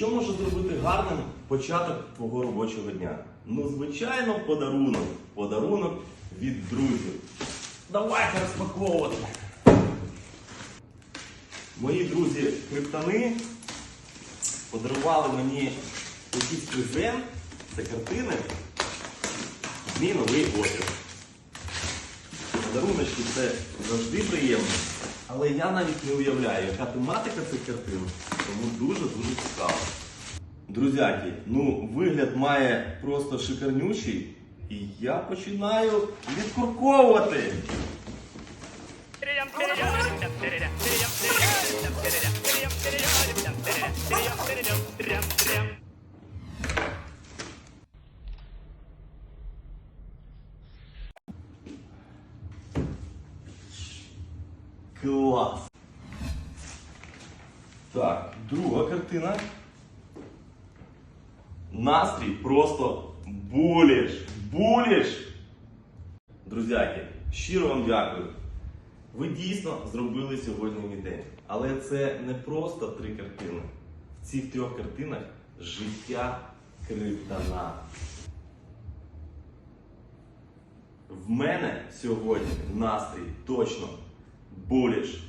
Що може зробити гарним початок твого робочого дня? Ну, звичайно, подарунок. Подарунок від друзів. Давайте розпаковувати. Мої друзі криптани подарували мені якийсь презент. Це картини. Мій новий офіс. Подаруночки це завжди приємно. Але я навіть не уявляю, яка тематика цих картин, тому дуже-дуже цікаво. Друзяки, ну вигляд має просто шикарнючий, і я починаю відкурковувати. Клас! Так, друга картина. Настрій просто буліш! Буліш! Друзяки, щиро вам дякую. Ви дійсно зробили сьогодні мій день. Але це не просто три картини. В цих трьох картинах життя криптана. В мене сьогодні настрій точно буліш.